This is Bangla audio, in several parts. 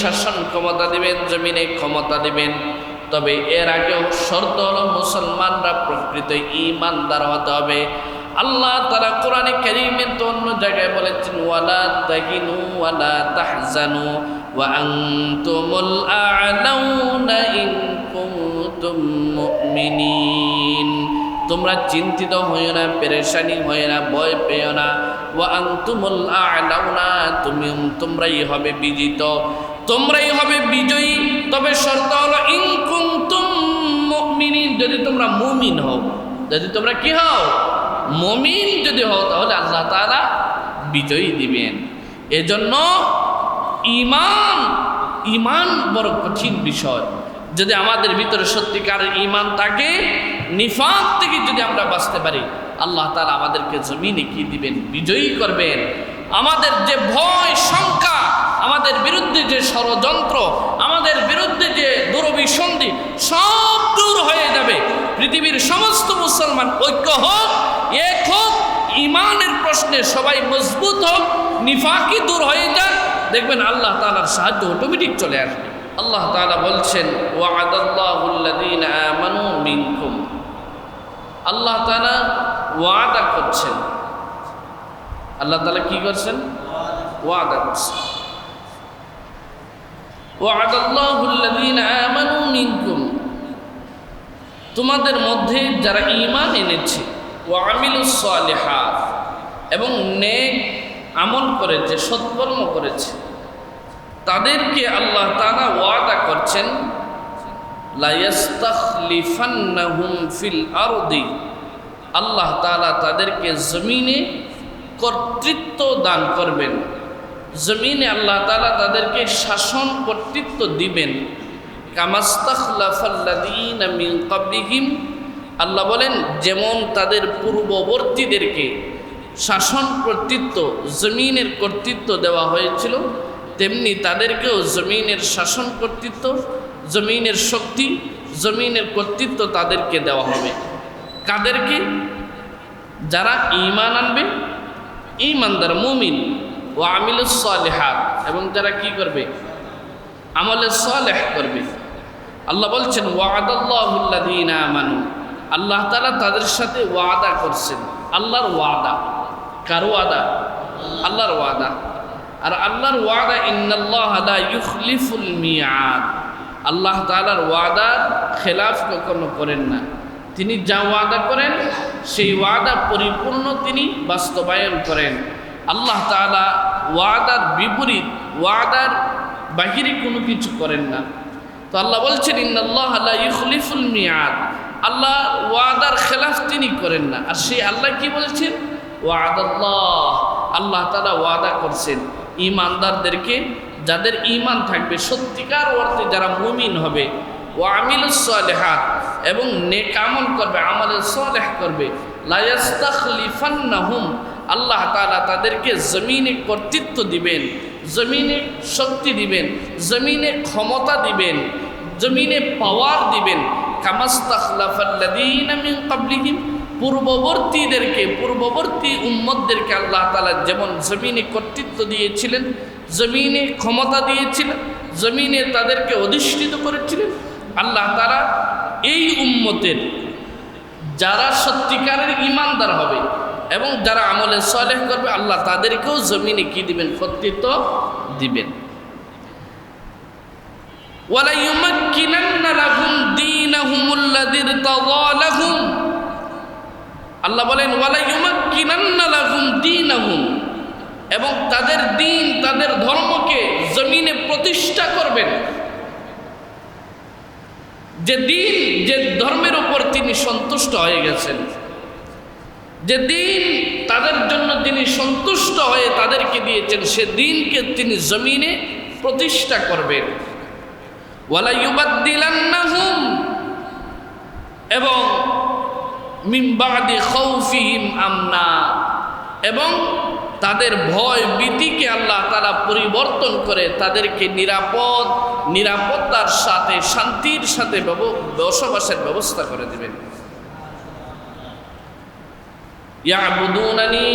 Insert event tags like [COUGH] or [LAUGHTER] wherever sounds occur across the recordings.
শাসন ক্ষমতা দিবেন, জমিনে ক্ষমতা দিবেন। তবে এর আগেও শর্ত হলো মুসলমানরা প্রকৃত ইমানদার হতে হবে। আল্লাহ তারা কোরআনে কারীমের তো অন্য জায়গায় বলেছেন, ওয়ালা তাহিনু ওয়ালা তাহজানু আ'লাউনা ইন কুনতুম মুমিনিন। তোমরা চিন্তিত হইও না, পেরেশানি হইও না, ভয় পেও না। ওয়া আনতুমুল আ'লাউনা তুমি তোমরাই হবে বিজিত। তোমরাই হবে বিজয়ী। তবে শর্ত হলো, ইন কুনতুম মুমিনিন যদি তোমরা মুমিন হও, যদি তোমরা কি হও? মমিন যদি হও, তাহলে আল্লাহ তারা বিজয়ী দিবেন। এজন্য ইমান ইমান বড় কঠিন বিষয়। যদি আমাদের ভিতরে সত্যিকারের ইমান থাকে, নিফাক থেকে যদি আমরা বাঁচতে পারি, আল্লাহ তালা আমাদেরকে জমিনে কি দিবেন? বিজয়ী করবেন। আমাদের যে ভয়, শঙ্কা আমাদের বিরুদ্ধে যে ষড়যন্ত্র, আমাদের বিরুদ্ধে যে দুরভিসন্ধি সব দূর হয়ে যাবে। পৃথিবীর সমস্ত মুসলমান ঐক্য হোক, এক হোক, ইমানের প্রশ্নে সবাই মজবুত হোক, নিফাকি দূর হয়ে যাক। দেখবেন আল্লাহ তালার সাহায্য অটোমেটিক চলে আসবে। আল্লাহ তাআলা বলছেন আল্লাহ তাআলা ওয়াদা করছেন। আল্লাহ তালা কি করছেন? ওয়াদা করছেন। ওয়াদাল্লাহুল্লাযীনা আমানু মিনকুম। তোমাদের মধ্যে যারা ঈমান এনেছে, ওয়া আমিলুস সালিহাত, এবং নেক আমল করেছে, সৎকর্ম করেছে, তাদেরকে আল্লাহ তাআলা ওয়াদা করছেন ফিল আরদি। আল্লাহ তাআলা তাদেরকে জমিনে কর্তৃত্ব দান করবেন। জমিনে আল্লাহ তাআলা তাদেরকে শাসন কর্তৃত্ব দিবেন। ক্বাবলিহিম। আল্লাহ বলেন, যেমন তাদের পূর্ববর্তীদেরকে শাসন কর্তৃত্ব, জমিনের কর্তৃত্ব দেওয়া হয়েছিল, তেমনি তাদেরকেও জমিনের শাসন কর্তৃত্ব, জমিনের শক্তি, জমিনের কর্তৃত্ব তাদেরকে দেওয়া হবে। কাদেরকে? যারা ইমান আনবে ইমানদার মুমিন। ও আমিলুস সালেহাত, এবং যারা কি করবে? আমলে সালেহ করবে। আল্লাহ বলছেন ওয়াদাল্লাহুল্লাযীনা আমানু। আল্লাহ তাআলা তাদের সাথে ওয়াদা করছেন। আল্লাহর ওয়াদা। কার ওয়াদা? আল্লাহর ওয়াদা। আর আল্লাহর ওয়াদা, ইন্নাল্লাহ ইউখলিফুল মিয়াদ। আল্লাহ তাআলার ওয়াদার খেলাফ কখনো করেন না। তিনি যা ওয়াদা করেন, সেই ওয়াদা পরিপূর্ণ তিনি বাস্তবায়ন করেন। আল্লাহ তালা ওয়াদার বিপরীত, ওয়াদার বাহিরে কোনো কিছু করেন না। তো আল্লাহ বলছেন, ইন্নাল্লাহ লা ইউখলিফুল মিয়াদ। আল্লাহ ওয়াদার খেলাফ তিনি করেন না। আর সেই আল্লাহ কি বলছেন? ওয়াদাল্লাহ। আল্লাহ তাআলা ওয়াদা করছেন। ইমানদারদেরকে যাদের ইমান থাকবে, সত্যিকার অর্থে যারা মুমিন হবে ও আমিলুসালেহাত এবং নেকামল করবে আমলে সালেহ করবে, লায়াস্তাখলিফান্নাহুম আল্লাহ তালা তাদেরকে জমিনে কর্তৃত্ব দিবেন, জমিনে শক্তি দিবেন, জমিনে ক্ষমতা দিবেন, জমিনে পাওয়ার দিবেন। কামাস্তাখলাফাল্লাযীনা পূর্ববর্তীদেরকে, পূর্ববর্তী উম্মদদেরকে আল্লাহ তালা যেমন জমিনে কর্তৃত্ব দিয়েছিলেন, জমিনে ক্ষমতা দিয়েছিলেন, জমিনে তাদেরকে অধিষ্ঠিত করেছিলেন, আল্লাহ তারা এই উম্মতের যারা সত্যিকারের ইমানদার হবে এবং যারা আমলে সলেহ করবে, আল্লাহ তাদেরকেও জমিনে কি দিবেন? কর্তৃত্ব দিবেন। আল্লাহ বলেন এবং তাদের দিন, তাদের ধর্মকে জমিনে প্রতিষ্ঠা করবেন। যে দিন, যে ধর্মের উপর তিনি সন্তুষ্ট হয়ে গেছেন। যে দিন তাদের জন্য তিনি সন্তুষ্ট হয়ে তাদেরকে দিয়েছেন, সে দিনকে তিনি জমিনে প্রতিষ্ঠা করবেন। ওয়ালাইবাদ্দিলান্নাহুম এবং মিমবাদি খৌফিহিম আমনা এবং তাদের ভয় ভীতিকে আল্লাহ তারা পরিবর্তন করে তাদেরকে নিরাপদ, নিরাপত্তার সাথে, শান্তির সাথে বসবাসের ব্যবস্থা করে দেবেন। ইয়াবুদুনানি,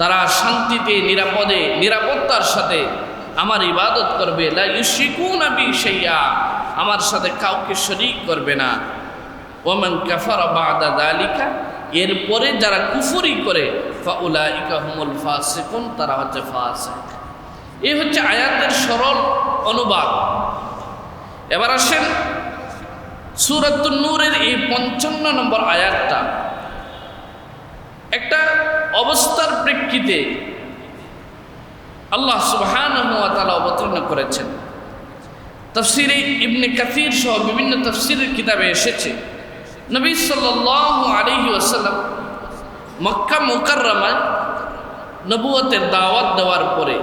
তারা শান্তিতে, নিরাপদে, নিরাপত্তার সাথে আমার ইবাদত করবে। লা ইউশিকুনা বি শাইআ, আমার সাথে কাউকে শরীক করবে না। ওমান কাফারা বাদা দালিকা, এরপরে যারা কুফুরি করে, ফাউলাইকা হুমুল ফাসিকুন, তারা হচ্ছে ফাসিক। এই হচ্ছে আয়াতের সরল অনুবাদ। এবার আসেন সুরাতুন নূরের এই পঞ্চান্ন নম্বর আয়াতটা। একটা অবস্থার প্রেক্ষিতে আল্লাহ সুবহানাহু ওয়া তাআলা অবতীর্ণ করেছেন। তফসিরে ইবনে কাসির সহ বিভিন্ন তফসিরের কিতাবে এসেছে, নবী সাল্লাল্লাহু আলাইহি ওয়াসাল্লাম মক্কা মুকাররমায় নবুয়তের দাওয়াত দেওয়ার পরে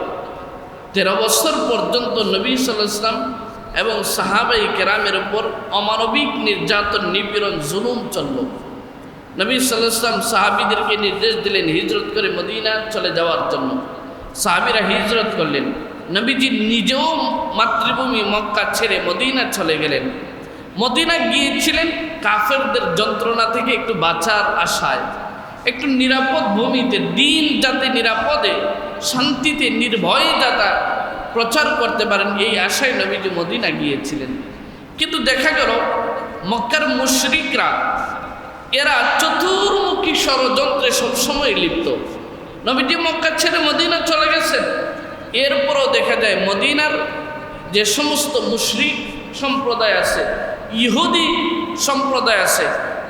তেরো বছর পর্যন্ত নবী সাল্লাম এবং সাহাবাই কেরামের উপর অমানবিক নির্যাতন, নিপীড়ন, জুলুম চলল। নবী সাল্লাম সাহাবিদেরকে নির্দেশ দিলেন হিজরত করে মদিনা চলে যাওয়ার জন্য। সাহাবিরা হিজরত করলেন। নবীজি নিজেও মাতৃভূমি মক্কা ছেড়ে মদিনা চলে গেলেন। মদিনা গিয়েছিলেন কাফেরদের যন্ত্রণা থেকে একটু বাঁচার আশায়। একটু নিরাপদ ভূমিতে, দিন যাতে নিরাপদে, শান্তিতে, নির্ভয়ে যাতা প্রচার করতে পারেন, এই আশায় নবীজি মদিনা গিয়েছিলেন। কিন্তু দেখা গেল, মক্কার মুশরিকরা এরা চতুর্মুখী ষড়যন্ত্রে সবসময় লিপ্ত। নবীটি মক্কা ছেড়ে মদিনা চলে গেছেন। এরপরও দেখা যায় মদিনার যে সমস্ত মুশরিক সম্প্রদায় আছে, ইহুদি সম্প্রদায় আছে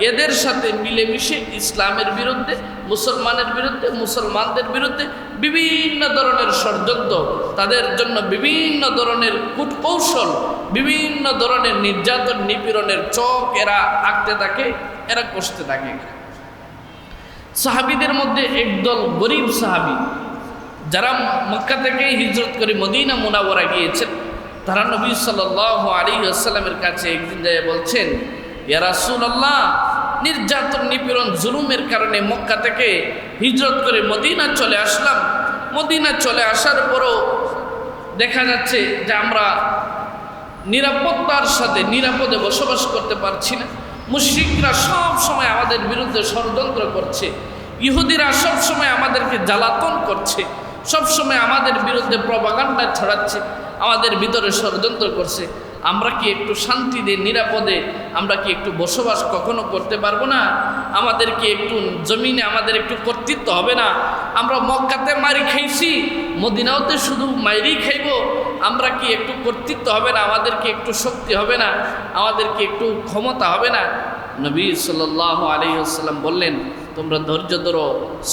এদের সাথে মিলেমিশে ইসলামের বিরুদ্ধে, মুসলমানের বিরুদ্ধে, মুসলমানদের বিরুদ্ধে বিভিন্ন ধরনের ষড়যন্ত্র, তাদের জন্য বিভিন্ন ধরনের কূটকৌশল, বিভিন্ন ধরনের নির্যাতন, নিপীড়নের চোখ এরা আঁকতে থাকে, এরা কষতে থাকে সাহাবিদের মধ্যে একদল গরিব সাহাবি, যারা মক্কা থেকে হিজরত করে মদিনা মুনাওয়ারা গিয়েছেন, তারা নবী সাল আলী আসসালামের কাছে একদিন যায় বলছেন ইয়ারাসুল্লাহ নির্যাতন, নিপীড়ন, জুলুমের কারণে মক্কা থেকে হিজরত করে মদিনা চলে আসলাম। মদিনা চলে আসার পরও দেখা যাচ্ছে যে আমরা নিরাপত্তার সাথে, নিরাপদে বসবাস করতে পারছি না। মুশ্রিকরা সব সময় আমাদের বিরুদ্ধে ষড়যন্ত্র করছে। ইহুদিরা সব সময় আমাদেরকে জ্বালাতন করছে। সব সময় আমাদের বিরুদ্ধে প্রবাগান্ডা ছড়াচ্ছে। আমাদের ভিতরে ষড়যন্ত্র করছে। আমরা কি একটু শান্তিতে, নিরাপদে, আমরা কি একটু বসবাস কখনো করতে পারব না? আমাদের কি একটু জমিনে আমাদের একটু কর্তৃত্ব হবে না? আমরা মক্কাতে মারি খাইছি, মদিনাওতে শুধু মাইরি খাইব। আমরা কি একটু কর্তৃত্ব হবে না? আমাদের কি একটু শক্তি হবে না? আমাদের কি একটু ক্ষমতা হবে না? নবী সাল্লাহ আলহিহাল্লাম বললেন, তোমরা ধৈর্য ধরো,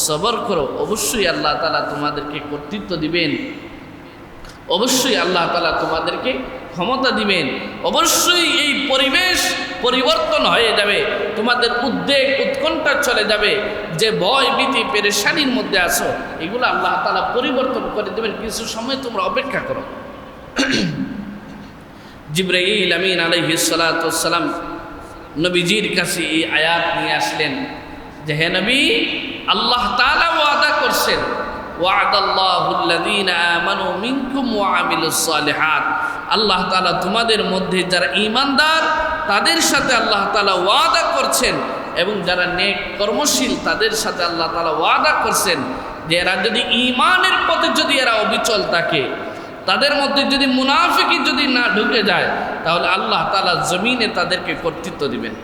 সবর করো। অবশ্যই আল্লাহ তালা তোমাদেরকে কর্তৃত্ব দিবেন। অবশ্যই আল্লাহ তালা তোমাদেরকে ক্ষমতা দিবেন। অবশ্যই এই পরিবেশ পরিবর্তন হয়ে যাবে। তোমাদের উদ্বেগ উৎকণ্ঠা চলে যাবে। যে ভয়, ভীতি, পেরেশানির মধ্যে আসো এগুলো আল্লাহ তালা পরিবর্তন করে দেবেন। কিছু সময় তোমরা অপেক্ষা করো। [CLEARS THROAT] জিব্রাইল আমিন আলহি সালাতাম নবীজির কাছে এই আয়াত নিয়ে আসলেন যে, হে নবী, আল্লাহ তালা ওয়াদা করছেন। আল্লাহ তালা তোমাদের মধ্যে যারা ইমানদার তাদের সাথে আল্লাহ তালা ওয়াদা করছেন এবং যারা নেক কর্মশীল, তাদের সাথে আল্লাহ তালা ওয়াদা করছেন যে এরা যদি ইমানের পথে যদি এরা অবিচল থাকে, তাদের মধ্যে যদি মুনাফিকি যদি না ঢুকে যায়, তাহলে আল্লাহ তালা জমিনে তাদেরকে কর্তৃত্ব দিবেন।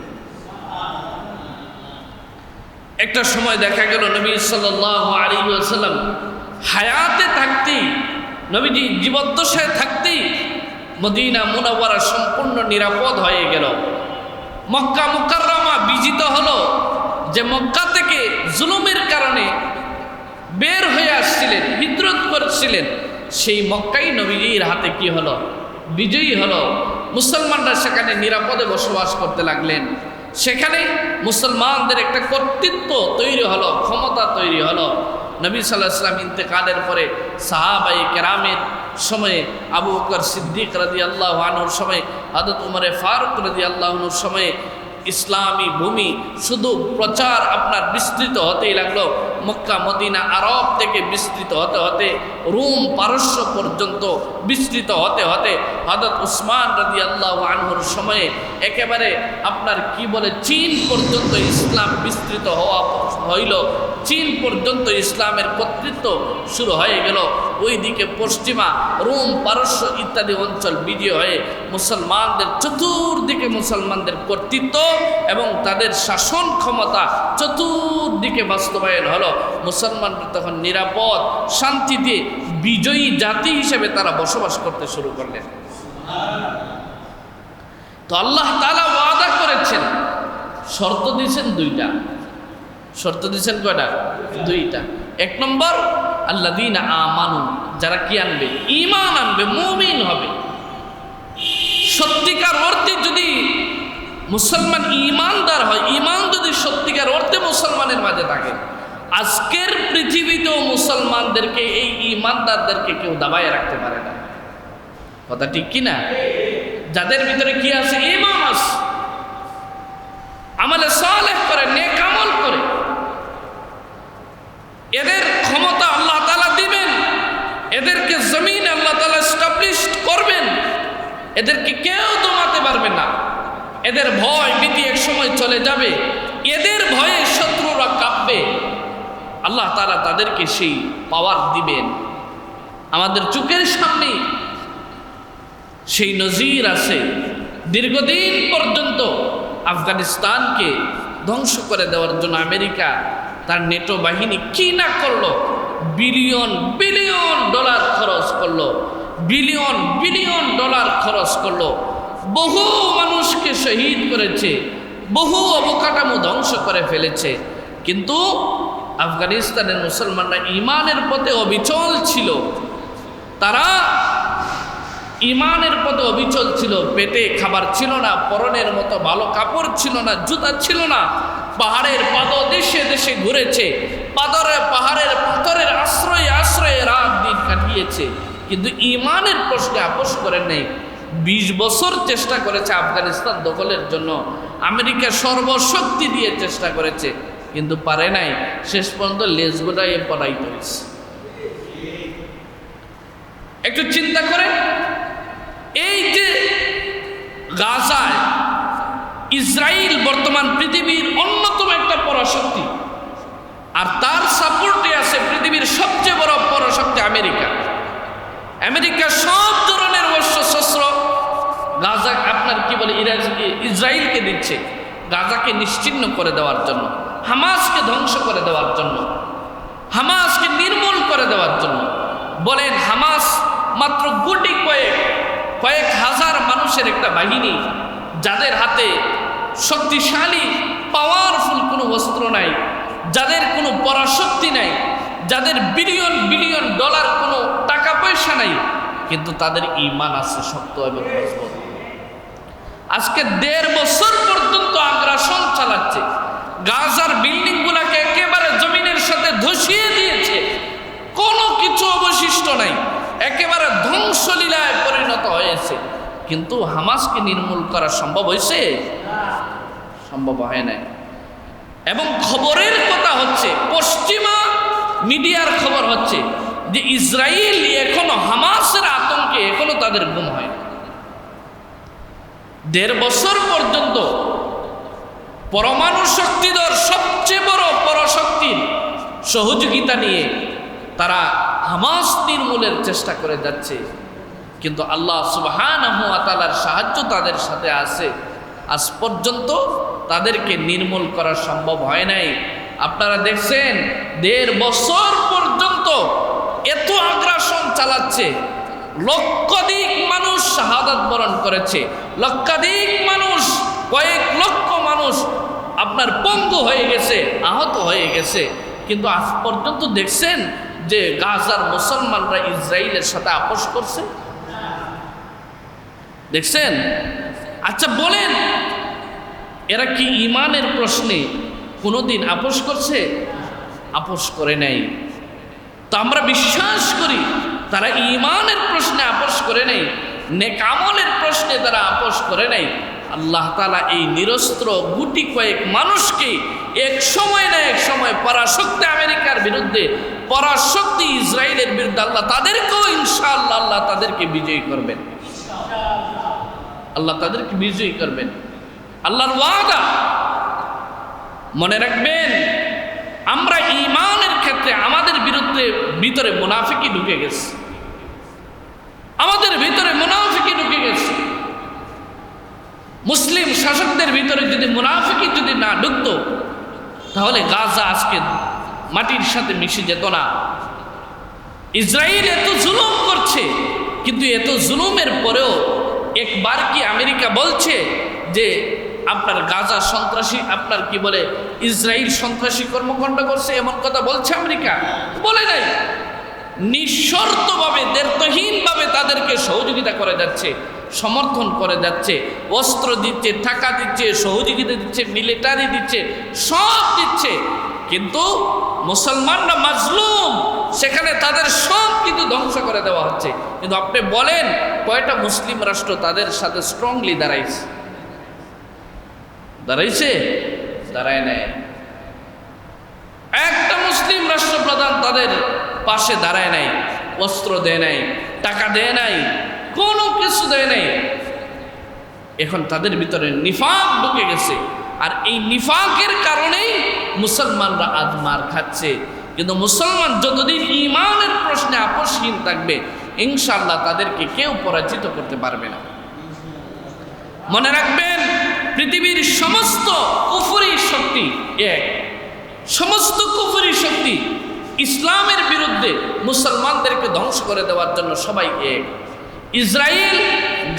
একটা সময় দেখা গেল নবী সাল্লাম হায়াতে থাকতেই, নবীজি জীবদ্দশায় থাকতেই মদিনা মুনাওয়ারা সম্পূর্ণ নিরাপদ হয়ে গেল। মক্কা মুকাররমা বিজিত হলো যে মক্কা থেকে জুলুমের কারণে বের হয়ে আসছিলেন হিদ্রত করছিলেন। সেই মক্কাই নবীজির হাতে কি হলো? বিজয়ী হলো। মুসলমানরা সেখানে নিরাপদে বসবাস করতে লাগলেন। সেখানে মুসলমানদের একটা কর্তৃত্ব তৈরি হলো, ক্ষমতা তৈরি হলো। নবী সাল্লাহ ইসলাম ইন্তেকালের পরে সাহাবাই কেরামের সময়ে আবু বকর সিদ্দিক রাজি আল্লাহ আনুর সময় আদত উমরে ফারুক রাজি আল্লাহনুর সময়ে ইসলামী ভূমি শুধু প্রচার আপনার বিস্তৃত হতেই লাগল। মক্কা, মদিনা, আরব থেকে বিস্তৃত হতে হতে, রোম পারস্য পর্যন্ত বিস্তৃত হতে হতে হজরত উসমান রাজি আল্লাহ আনহুর সময়ে একেবারে আপনার কি বলে চীন পর্যন্ত ইসলাম বিস্তৃত হওয়া হইল। চীন পর্যন্ত ইসলামের কর্তৃত্ব শুরু হয়ে গেল। ওই দিকে পশ্চিমা, রোম পারস্য ইত্যাদি অঞ্চল বিজয় হয়ে মুসলমানদের চতুর্দিকে মুসলমানদের কর্তৃত্ব এবং তাদের শাসন ক্ষমতা চতুর্দিকে বাস্তবায়ন হলো। মুসলমানরা তখন নিরাপদ, শান্তিতে বিজয়ী জাতি হিসেবে তারা বসবাস করতে শুরু করলেন। তো আল্লাহ তালা ওয়াদা করেছেন, শর্ত দিয়েছেন দুইটা। শর্ত দিয়েছেন কয়টা? দুইটা। এক নম্বর আল্লাহ দিন আমানু, যারা কি আনবে? ইমান আনবে, মুমিন হবে। সত্যিকার অর্থে যদি মুসলমান ইমানদার হয় ইমান যদি সত্যিকার অর্থে মুসলমানের মাঝে থাকে আজকের পৃথিবীতেও মুসলমানদেরকে, এই ইমানদারদেরকে কেউ দাবায় রাখতে পারে না। কথা ঠিক কি না যাদের ভিতরে কি আছে? ইমান আছে। আমলে সালেহ করে, নেক আমল করে। এদের ক্ষমতা আল্লাহ তালা দিবেন। এদেরকে জমিন আল্লাহ তালা স্টাবলিশ করবেন। এদেরকে কেউ দমাতে পারবে না। এদের ভয় ভীতি এক সময় চলে যাবে। এদের ভয়ে শত্রুরা কাঁপবে। আল্লাহ তারা তাদেরকে সেই পাওয়ার দিবেন। আমাদের চোখের সামনে সেই নজির আছে। দীর্ঘদিন পর্যন্ত আফগানিস্তানকে ধ্বংস করে দেওয়ার জন্য আমেরিকা তার নেটো বাহিনী কি না করল? বিলিয়ন বিলিয়ন ডলার খরচ করল। বিলিয়ন বিলিয়ন ডলার খরচ করল। বহু মানুষকে শহীদ করেছে। বহু অবকাঠামো ধ্বংস করে ফেলেছে। কিন্তু আফগানিস্তানের মুসলমানরা ইমানের পথে অবিচল ছিল। তারা ইমানের পথে অবিচল ছিল। পেটে খাবার ছিল না, পরনের মতো ভালো কাপড় ছিল না, জুতা ছিল না। পাহাড়ের পাদ দেশে দেশে ঘুরেছে। পাদরে পাহাড়ের পাথরের আশ্রয়ে আশ্রয়ে রাত দিন কাটিয়েছে। কিন্তু ইমানের প্রশ্নে আপোষ করেন নেই। বিশ বছর চেষ্টা করেছে আফগানিস্তান দখলের জন্য। আমেরিকা সর্বশক্তি দিয়ে চেষ্টা করেছে। কিন্তু পারে নাই। শেষ পর্যন্ত লেজগোটায় পড়াইতে হয়েছে। একটু চিন্তা করে এই যে গাজায় ইসরায়েল বর্তমান পৃথিবীর অন্যতম একটা পরাশক্তি, আর তার সাপোর্টে আছে পৃথিবীর সবচেয়ে বড় পরাশক্তি আমেরিকা। আমেরিকা সব ধরনের অশ্ব শস্ত্র গাজা আপনার কি বলে ইসরায়েলকে দিচ্ছে। গাজাকে নিশ্চিহ্ন করে দেওয়ার জন্য। হামাসকে ধ্বংস করে দেওয়ার জন্য, হামাসকে নির্মূল করে দেওয়ার জন্য। বলেন, হামাস মাত্র গুটি কয়েক কয়েক হাজার মানুষের একটা বাহিনী, যাদের হাতে শক্তিশালী পাওয়ারফুল কোনো অস্ত্র নাই, যাদের কোনো পরাশক্তি নাই, যাদের বিলিয়ন বিলিয়ন ডলার কোনো টাকা পয়সা নাই, কিন্তু তাদের ইমান আছে শক্ত এবং মজবুত। আজকে দেড় বছর পর্যন্ত আগ্রাসন চালাচ্ছে। গাজার বিল্ডিং গুলাকে একেবারে জমিনের সাথে ধসিয়ে দিয়েছে। কোনো কিছু অবশিষ্ট নাই। একেবারে ধ্বংসলীলায় পরিণত হয়েছে। কিন্তু হামাসকে নির্মূল করা সম্ভব হয়েছে? সম্ভব হয় নাই। এবং খবরের কথা হচ্ছে, পশ্চিমা মিডিয়ার খবর হচ্ছে যে ইসরায়েল এখনও হামাসের আতঙ্কে, এখনও তাদের গুম হয় দেড় বছর পর্যন্ত পরমাণু শক্তিধর সবচেয়ে বড় পরশক্তির সহযোগিতা নিয়ে তারা হামাস নির্মূলের চেষ্টা করে যাচ্ছে। কিন্তু আল্লাহ সুবহান তালার সাহায্য তাদের সাথে আছে। আজ পর্যন্ত তাদেরকে নির্মূল করা সম্ভব হয় নাই। আপনারা দেখছেন, দেড় বছর পর্যন্ত এত আগ্রাসন চালাচ্ছে। লক্ষাধিক মানুষ শাহাদাত বরণ করেছে। লক্ষাধিক মানুষ, কয়েক লক্ষ মানুষ আপনার পঙ্গু হয়ে গেছে, আহত হয়ে গেছে। কিন্তু আজ পর্যন্ত দেখছেন যে গাজার মুসলমানরা ইসরায়েলের সাথে আপোষ করছে? দেখছেন? আচ্ছা বলেন, এরা কি ইমানের প্রশ্নে কোনোদিন আপোষ করছে? আপোষ করে নাই। তো আমরা বিশ্বাস করি, তারা ইমানের প্রশ্নে আপোষ করে নেই নেকামলের প্রশ্নে তারা আপোষ করে নাই। আল্লাহ তালা এই নিরস্ত্র গুটি কয়েক মানুষকে এক সময় না এক সময় পরাশক্তি আমেরিকার বিরুদ্ধে, পরাশক্তি ইসরায়েলের বিরুদ্ধে আল্লাহ তাদেরকেও ইনশাআল্লাহ আল্লাহ তাদেরকে বিজয়ী করবেন। আল্লাহ তাদেরকে বিজয়ী করবেন। আল্লাহর ওয়াদা। মনে রাখবেন, আমরা ইমানের ক্ষেত্রে আমাদের বিরুদ্ধে ভিতরে মুনাফিকি ঢুকে গেছে। আমাদের ভিতরে মুনাফিকি ঢুকে গেছে। মুসলিম শাসকদের ভিতরে যদি মুনাফিকি যদি না ঢুকতো, তাহলে গাজা আজকে মাটির সাথে মিশে যেত না। ইসরায়েল এত জুলুম করছে, কিন্তু এত জুলুমের পরেও একবার কি আমেরিকা বলছে যে আপনার গাজা সন্ত্রাসী, আপনার কি বলে ইসরায়েল সন্ত্রাসী কর্মকাণ্ড করছে এমন কথা বলছে আমেরিকা? বলে নাই। নিঃশর্তভাবে দের্থহীনভাবে তাদেরকে সহযোগিতা করে যাচ্ছে। সমর্থন করে যাচ্ছে, অস্ত্র দিচ্ছে, টাকা দিচ্ছে, সহযোগিতা দিচ্ছে মিলিটারি দিচ্ছে, সব দিচ্ছে। কিন্তু মুসলমানরা মাজলুম, সেখানে তাদের সব কিন্তু ধ্বংস করে দেওয়া হচ্ছে। কিন্তু আপনি বলেন, কয়টা মুসলিম রাষ্ট্র তাদের সাথে স্ট্রংলি দাঁড়াইছে? দাঁড়াইছে? দাঁড়ায় নেয় একটা মুসলিম রাষ্ট্রপ্রধান তাদের পাশে দাঁড়ায় নাই, অস্ত্র দেয় নাই, টাকা দেয় নাই। কোনো কিছু দেয় নাই। এখন তাদের ভিতরে নিফাক ঢুকে গেছে। আর এই নিফাকের কারণেই মুসলমানরা আজ মার খাচ্ছে। কিন্তু মুসলমান যতদিন ইমানের প্রশ্নে আপোষহীন থাকবে ইনশাল্লাহ তাদেরকে কেউ পরাজিত করতে পারবে না। মনে রাখবেন, পৃথিবীর সমস্ত কুফুরি শক্তি এক। সমস্ত কুফুরি শক্তি ইসলামের বিরুদ্ধে মুসলমানদেরকে ধ্বংস করে দেওয়ার জন্য সবাই এক। ইসরায়েল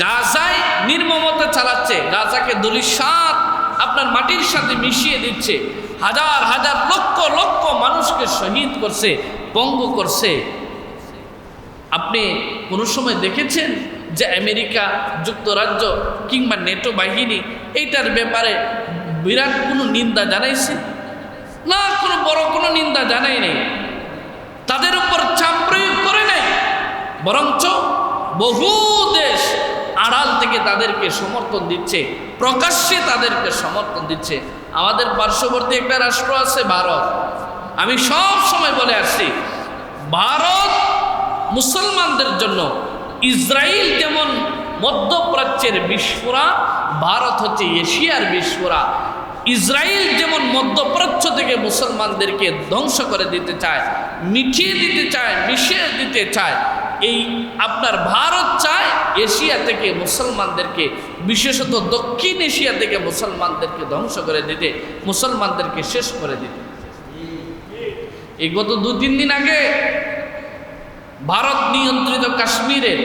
গাজায় নির্মমতা চালাচ্ছে, গাজাকে দলিশাত আপনার মাটির সাথে মিশিয়ে দিচ্ছে, হাজার হাজার লক্ষ লক্ষ মানুষকে শহীদ করছে, পঙ্গু করছে। আপনি কোনো সময় দেখেছেন যে আমেরিকা যুক্তরাজ্য কিংবা নেটো বাহিনী এইটার ব্যাপারে বিরাট কোনো নিন্দা জানাইছে? না, কোনো বড় কোনো নিন্দা জানাই নেই তাদের উপর চাপ প্রয়োগ করে নেই। বরঞ্চ বহু দেশ আড়াল থেকে তাদেরকে সমর্থন দিচ্ছে, প্রকাশ্যে তাদেরকে সমর্থন দিচ্ছে। আমাদের পার্শ্ববর্তী একটা রাষ্ট্র আছে ভারত। আমি সব সময় বলে আসছি, ভারত মুসলমানদের জন্য ইসরায়েল যেমন মধ্যপ্রাচ্যের বিস্ফোরা, ভারত হচ্ছে এশিয়ার বিস্ফোরা। ইসরায়েল যেমন মধ্যপ্রাচ্য থেকে মুসলমানদেরকে ধ্বংস করে দিতে চায় মিঠিয়ে দিতে চায়, মিশিয়ে দিতে চায় এই আপনার ভারত চায় এশিয়া থেকে মুসলমানদেরকে, বিশেষত দক্ষিণ এশিয়া থেকে মুসলমানদেরকে ধ্বংস করে দিতে, মুসলমানদেরকে শেষ করে দিতে। এই গত দু, তিন দিন আগে ভারত নিয়ন্ত্রিত কাশ্মীরের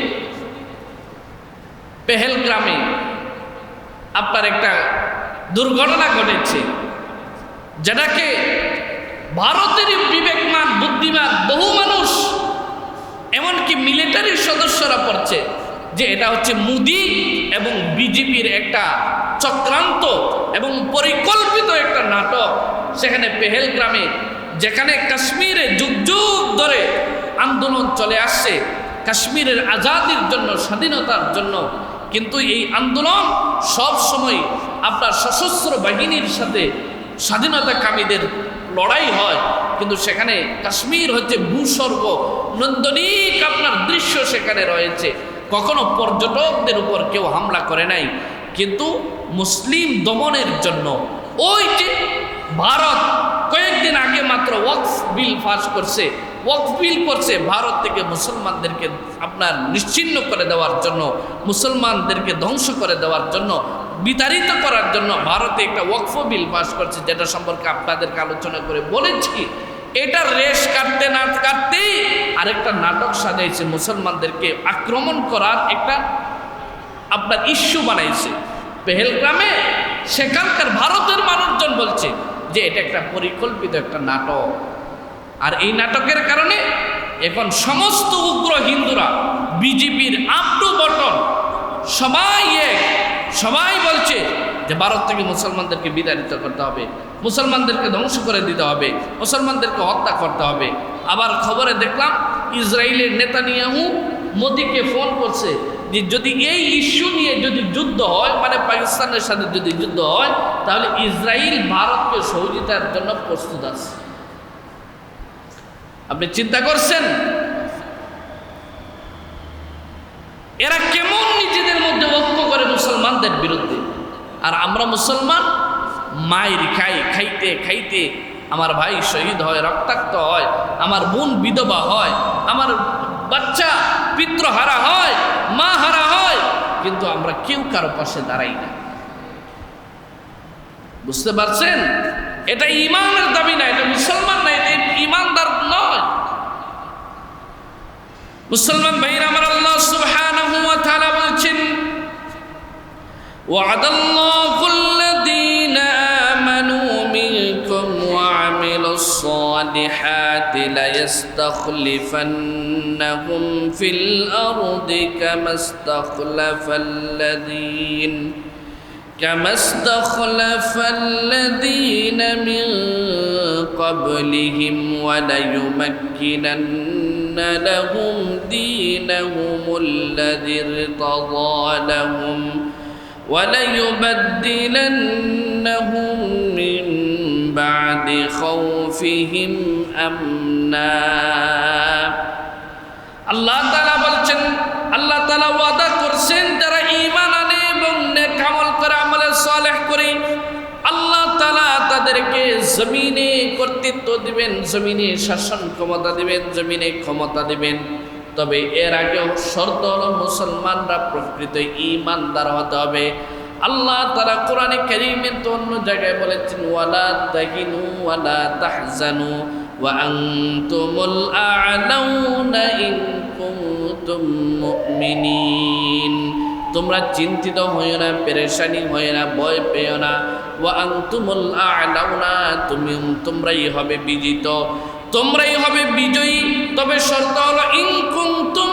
পেহেলগ্রামে আপনার একটা দুর্ঘটনা ঘটেছে, যেটাকে ভারতের বিবেকমান বুদ্ধিমান বহু মানুষ এমনকি মিলিটারির সদস্যরা পড়ছে যে এটা হচ্ছে মুদি এবং বিজেপির একটা চক্রান্ত এবং পরিকল্পিত একটা নাটক। সেখানে পেহেলগ্রামে, যেখানে কাশ্মীরে যুগ যুগ ধরে আন্দোলন চলে আসছে, কাশ্মীরের আজাদির জন্য, স্বাধীনতার জন্য। কিন্তু এই আন্দোলন সব সময় আপনার সশস্ত্র বাহিনীর সাথে স্বাধীনতাকামীদের লড়াই হয়, কিন্তু সেখানে কাশ্মীর হচ্ছে ভূস্বর্গ। নন্দনিক আপনার দৃশ্য সেখানে রয়েছে। কখনো পর্যটকদের উপর কেউ হামলা করে নাই, কিন্তু মুসলিম দমনের জন্য। ওই যে ভারত কয়েকদিন আগে মাত্র ওয়াক্স বিল পাস করছে ওয়াকফ বিল করছে ভারত থেকে মুসলমানদেরকে আপনার নিশ্চিন্ন করে দেওয়ার জন্য, মুসলমানদেরকে ধ্বংস করে দেওয়ার জন্য, বিতাড়িত করার জন্য ভারতে একটা ওয়াকফ বিল পাস করছে, যেটা সম্পর্কে আপনাদেরকে আলোচনা করে বলেছি। এটা রেশ কাটতে না কাটতেই আরেকটা নাটক সাজাইছে, মুসলমানদেরকে আক্রমণ করার একটা আপনার ইস্যু বানাইছে। পেহেলগ্রামে সেখানকার ভারতের মানুষজন বলছে যে এটা একটা পরিকল্পিত একটা নাটক। আর এই নাটকের কারণে এখন সমস্ত উগ্র হিন্দুরা, বিজেপির আপ টু বটন সবাই এক, সবাই বলছে যে ভারত থেকে মুসলমানদেরকে বিতাড়িত করতে হবে, মুসলমানদেরকে ধ্বংস করে দিতে হবে, মুসলমানদেরকে হত্যা করতে হবে। আবার খবরে দেখলাম, ইসরায়েলের নেতানিয়াহু মোদিকে ফোন করছে যে যদি এই ইস্যু নিয়ে যদি যুদ্ধ হয় মানে পাকিস্তানের সাথে যদি যুদ্ধ হয়, তাহলে ইসরায়েল ভারতকে সহযোগিতার জন্য প্রস্তুত আছে। আপনি চিন্তা করছেন? এরা কেমন নিজেদের মধ্যে ঐক্য করে মুসলমানদের বিরুদ্ধে? আর আমরা মুসলমান, মায়ের খাই, খাইতে খাইতে আমার ভাই শহীদ হয়, রক্তাক্ত হয়, আমার বোন বিধবা হয়, আমার বাচ্চা পিত্রহারা হয়, মা হারা হয়, কিন্তু আমরা কেউ কারও পাশে দাঁড়াই না। বুঝতে পারছেন? এটা ইমানের দাবি না, এটা মুসলমান না, এটা ইমানদার মুসলমান ভাইরা আমার আল্লাহ সুবহানাহু ওয়া তাআলা বলছেন وعد الله الذين آمنوا منكم وعملوا الصالحات ليستخلفنهم في الأرض كما استخلف الذين كما استخلف الذين من قبلهم وليمكنن لهم دينهم الذي ارتضى لهم وليبدلنهم من بعد خوفهم أمنا আল্লাহ তালা বলছেন আল্লাহ তালা জমিনে কর্তৃত্ব দিবেন, জমিনে শাসন ক্ষমতা দিবেন, জমিনে ক্ষমতা দিবেন। তবে এর আগেও শর্ত মুসলমানরা প্রকৃত ইমানদার হতে হবে। আল্লাহ তারা কোরআনে কারিমের তো অন্য জায়গায় বলেছেন, ওয়ালা তাহিনু ওয়ালা তাহজানু তোমরা চিন্তিত হইও না, পেরেশানি হইও না, ভয় পেও না। আ'লাউনা, তুমি, তোমরাই হবে বিজিত। তোমরাই হবে বিজয়ী। তবে শর্ত হলো কুনতুম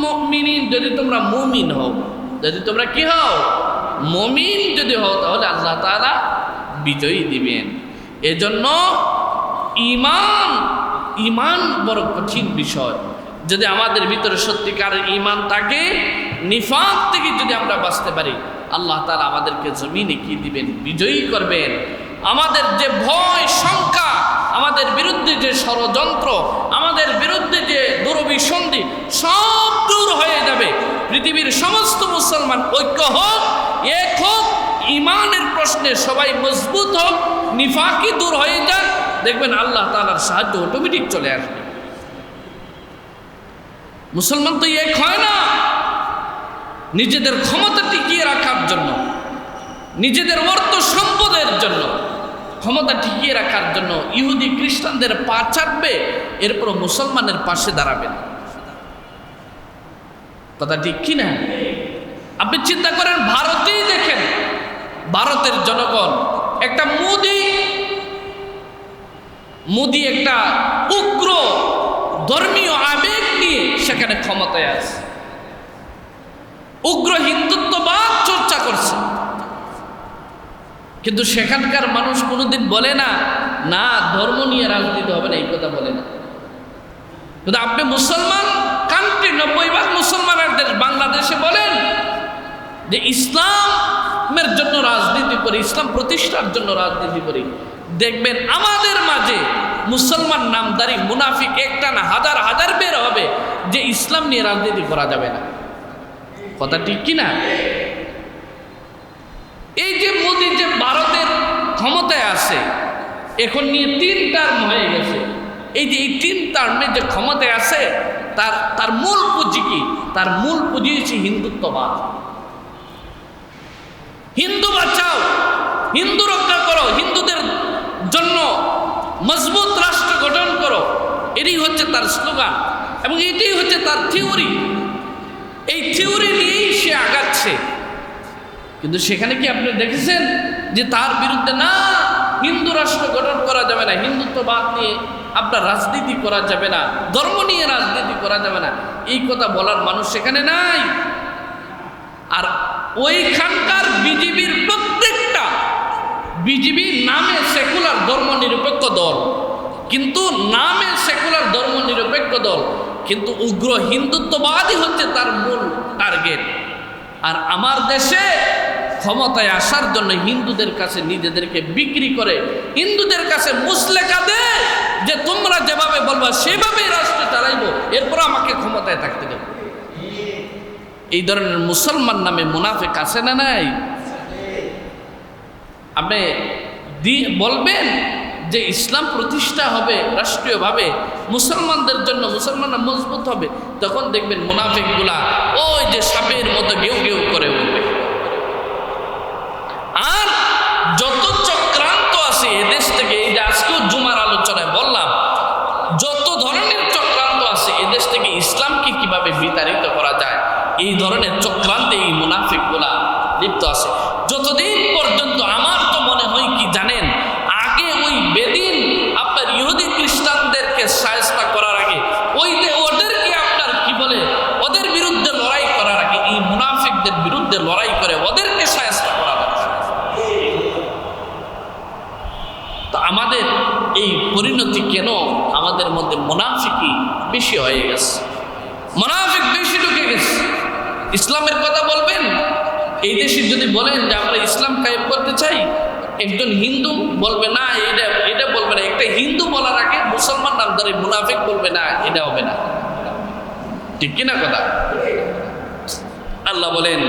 মুমিনিন, যদি তোমরা মুমিন হও, যদি তোমরা কি হও? মমিন যদি হও, তাহলে আল্লাহ তাআলা বিজয়ী দিবেন। এজন্য ইমান ইমান বড় কঠিন বিষয়। যদি আমাদের ভিতরে সত্যিকার ইমান থাকে, নিফাক থেকে যদি আমরা বাঁচতে পারি আল্লাহ তালা আমাদেরকে জমিনে কি দিবেন? বিজয়ী করবেন। আমাদের যে ভয়, শঙ্কা, আমাদের বিরুদ্ধে যে ষড়যন্ত্র, আমাদের বিরুদ্ধে যে দুরভিসন্ধি সব দূর হয়ে যাবে। পৃথিবীর সমস্ত মুসলমান ঐক্য হোক, এক হোক, ইমানের প্রশ্নে সবাই মজবুত হোক, নিফাকি দূর হয়ে যাক, দেখবেন আল্লাহ তালার সাহায্য অটোমেটিক চলে আসবে। মুসলমান তো এক হয় না। নিজেদের ক্ষমতা টিকিয়ে রাখার জন্য, নিজেদের অর্থ সম্পদের জন্য, ক্ষমতা টিকিয়ে রাখার জন্য ইহুদি খ্রিস্টানদের পা চাটবে এরপর মুসলমানের পাশে দাঁড়াবে না। কথা ঠিক কি কিনা আপনি চিন্তা করেন, ভারতেই দেখেন, ভারতের জনগণ, একটা মোদি মোদি একটা উগ্র, ধর্মীয় আবেগ নিয়ে সেখানে ক্ষমতায় আছে। উগ্র হিন্দুত্ববাদ চর্চা করছে। কিন্তু সেখানকার মানুষ কোনোদিন বলে না না, ধর্ম নিয়ে রাজনীতি হবে না, এই কথা বলে না। কিন্তু আপনি মুসলমান কান্ট্রি নব্বই ভাগ মুসলমানের দেশ বাংলাদেশে বলেন যে ইসলামের জন্য রাজনীতি করি, ইসলাম প্রতিষ্ঠার জন্য রাজনীতি করি। দেখবেন আমাদের মাঝে মুসলমান নামদারি, মুনাফিক একটা না হাজার হাজার বের হবে যে ইসলাম নিয়ে রাজনীতি করা যাবে না। কথা ঠিক কিনা? এই যে মোদী যে ভারতের ক্ষমতায় আছে, এখন নিয়ে তিন টার্ম হয়ে গেছে। এই যে এই তিন টার্মে যে ক্ষমতায় আছে, তার তার মূল পুঁজি কি? তার মূল পুঁজি হচ্ছে হিন্দুত্ববাদ। হিন্দু বাঁচাও, হিন্দু রক্ষা করো, হিন্দুদের জন্য মজবুত রাষ্ট্র গঠন করো। এটাই হচ্ছে তার স্লোগান এবং এটাই হচ্ছে তার থিওরি এই থিওরি নিয়েই সে আগাচ্ছে। কিন্তু সেখানে কি আপনি দেখেছেন যে তার বিরুদ্ধে না, হিন্দু রাষ্ট্র গঠন করা যাবে না, হিন্দুত্ববাদ নিয়ে আপনার রাজনীতি করা যাবে না, ধর্ম নিয়ে রাজনীতি করা যাবে না, এই কথা বলার মানুষ সেখানে নাই। আর ওইখানকার বিজেপির প্রত্যেকটা, বিজেপি নামে সেকুলার ধর্ম নিরপেক্ষ দল, কিন্তু নামে সেকুলার ধর্ম নিরপেক্ষ দল কিন্তু উগ্র হিন্দুত্ববাদই হচ্ছে তার মূল টার্গেট আর আমার দেশে ক্ষমতায় আসার জন্য হিন্দুদের কাছে নিজেদেরকে বিক্রি করে, হিন্দুদের কাছে মুসলেকা দে, যে তোমরা যেভাবে বলবা সেভাবেই রাষ্ট্র চালাইবো, এরপর আমাকে ক্ষমতায় থাকতে দেবো। এই ধরনের মুসলমান নামে মুনাফেক আছে না নাই? আপনি বলবেন? যে ইসলাম প্রতিষ্ঠা হবে রাষ্ট্রীয়ভাবে, মুসলমানদের জন্য মুসলমানরা মজবুত হবে, তখন দেখবেন মুনাফিকগুলা ওই যে সাপের মতো গেউ গেউ করে উঠবে। আর যত চক্রান্ত আছে এদেশ থেকে, এই যে আজকেও জুমার আলোচনায় বললাম, যত ধরনের চক্রান্ত আছে এদেশ থেকে ইসলামকে কীভাবে বিতাড়িত করা যায়, এই ধরনের চক্রান্তে এই মুনাফিকগুলা লিপ্ত আছে যতদিন পর্যন্ত আমার তো মনে হয় কি জানেন আগে ওই বেদিন আপনার ইহুদি খ্রিস্টানদেরকে সায়স্তা করার আগে ওই যে ওদেরকে আপনার কি বলে ওদের বিরুদ্ধে লড়াই করার আগে এই মুনাফিকদের বিরুদ্ধে লড়াই করে ওদেরকে সায়স্তা করা দরকার। আমাদের এই পরিণতি কেন আমাদের মধ্যে মোনাফিকই বেশি হয়ে গেছে? মোনাফিক বেশি ঢুকে গেছে। ইসলামের কথা বলবেন? এই দেশে যদি বলেন যে আমরা ইসলাম কায়েম করতে চাই, একজন হিন্দু বলবে, না, এটা এটা বলবে না। একটা হিন্দু বলার আগে মুসলমান নাম ধরে মুনাফিক বলবে, না, এটা হবে না। ঠিক কিনা কথা? আল্লাহ বলেন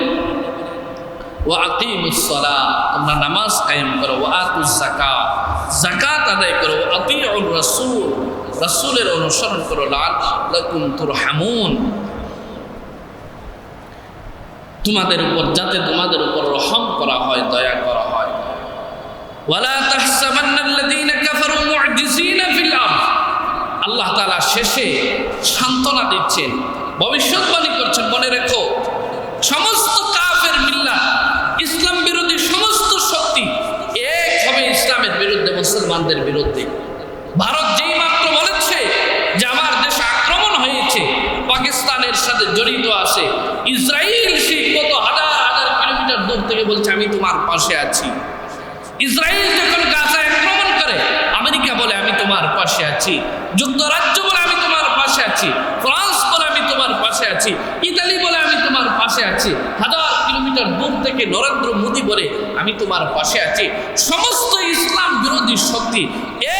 ও আকিমুসলা তোমরা নামাজ কায়েম করো ও জাকা জাকাত আদায় করো আতিউর রাসূল, রাসূলের অনুসরণ করো লাকুম তুরহামুন। তোমাদের উপর, যাতে তোমাদের উপর রহম করা হয়, দয়া করা হয়। ওয়ালা ফিল আরদ। আল্লাহ তাআলা শেষে সান্ত্বনা দিচ্ছেন, ভবিষ্যৎবাণী করছেন, মনে রেখো। মুসলমানদের বিরুদ্ধে। ভারত যেই মাত্র বলেছে যে আমার দেশে আক্রমণ হয়েছে, পাকিস্তানের সাথে জড়িত আছে। ইসরায়েল সেই কত হাজার হাজার কিলোমিটার দূর থেকে বলছে, আমি তোমার পাশে আছি। ইসরায়েল যখন গাজায় আক্রমণ করে, আমেরিকা বলে, আমি তোমার পাশে আছি। যুক্তরাজ্য বলে, আমি তোমার পাশে আছি। ফ্রান্স বলে, আমি তোমার পাশে আছি ইতালি বলে আমি তোমার পাশে আছি। হাজার কিলোমিটার দূর থেকে নরেন্দ্র মোদী বলে, আমি তোমার পাশে আছি। সমস্ত ইসলাম বিরোধী শক্তি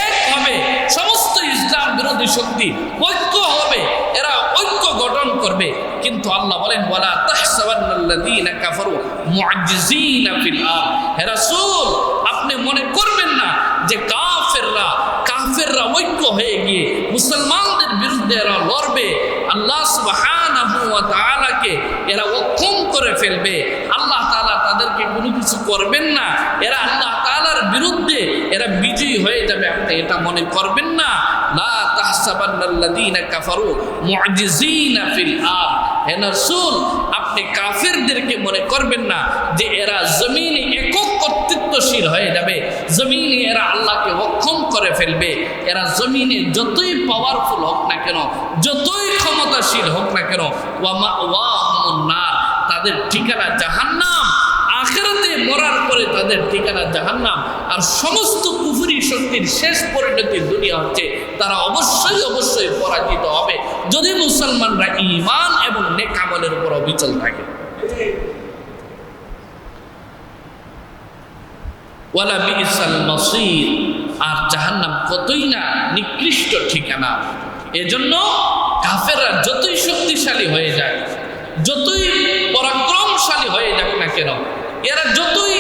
এক হবে। সমস্ত ইসলাম বিরোধী শক্তি ঐক্য হবে। এরা ঐক্য গঠন করবে। কিন্তু আল্লাহ বলেন, ওয়ালা তাহসাবান্নাল্লাযীনা কাফারু মুআজ্জিজিনা ফিল আরদ। হে রাসূল, আপনি মনে করবেন না যে কাফেররা কাফেররা ঐক্য হয়ে গিয়ে মুসলমানদের বিরুদ্ধে এরা লড়বে, আল্লাহ এরা অক্ষম করে ফেলবে। আল্লাহ তাদেরকে কোনো কিছু করবেন না। এরা আল্লাহ বিরুদ্ধে এরা বিজয়ী হয়ে যাবে আপনি এটা মনে করবেন না। আপনি কাফেরদেরকে মনে করবেন না যে এরা জমিনে একক কর্তৃত্বশীল হয়ে যাবে। জমিনে এরা আল্লাহকে অক্ষম করে ফেলবে। এরা জমিনে যতই পাওয়ারফুল হোক না কেন, যতই ক্ষমতাশীল হোক না কেন তাদের ঠিকানা জাহান্নাম। আখেরাতে মরার পরে তাদের ঠিকানা জাহান্নাম। আর সমস্ত কুফুরি শক্তির শেষ পরিণতি দুনিয়া হচ্ছে, তারা অবশ্যই অবশ্যই পরাজিত হবে, যদি মুসলমানরা ইমান এবং নেকামলের উপর অবিচল থাকে। ওয়ালা বিসাল মসির। আর জাহান্নাম কতই না নিকৃষ্ট ঠিকানা। এজন্য কাফেররা যতই শক্তিশালী হয়ে যায় যতই পরাক্রমশালী হয়ে যাক না কেন, এরা যতই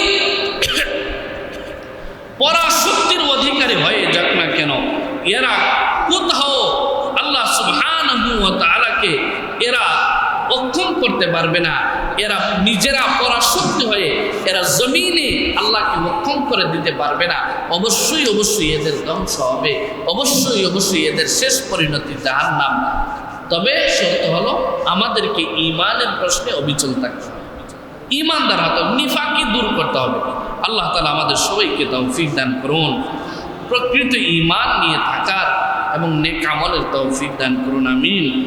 পরাশক্তির অধিকারী হয়ে যাক না কেন, এরা কোথাও আল্লাহ সুবহানাহু এরা করতে পারবে না। এরা নিজেরা পরাশক্তি হয়ে এরা জমিনে আল্লাহকে অক্ষম করে দিতে পারবে না। অবশ্যই অবশ্যই এদের ধ্বংস হবে। অবশ্যই অবশ্যই এদের শেষ পরিণতি জাহান্নাম। তবে সত্য হলো, আমাদেরকে ইমানের প্রশ্নে অবিচল থাকতে হবে। ইমানদার হতে নিফাকি দূর করতে হবে। আল্লাহ তালা আমাদের সবাইকে তৌফিক দান করুন। প্রকৃত ইমান নিয়ে থাকার এবং নেক আমলের তৌফিক দান করুন। আমিন।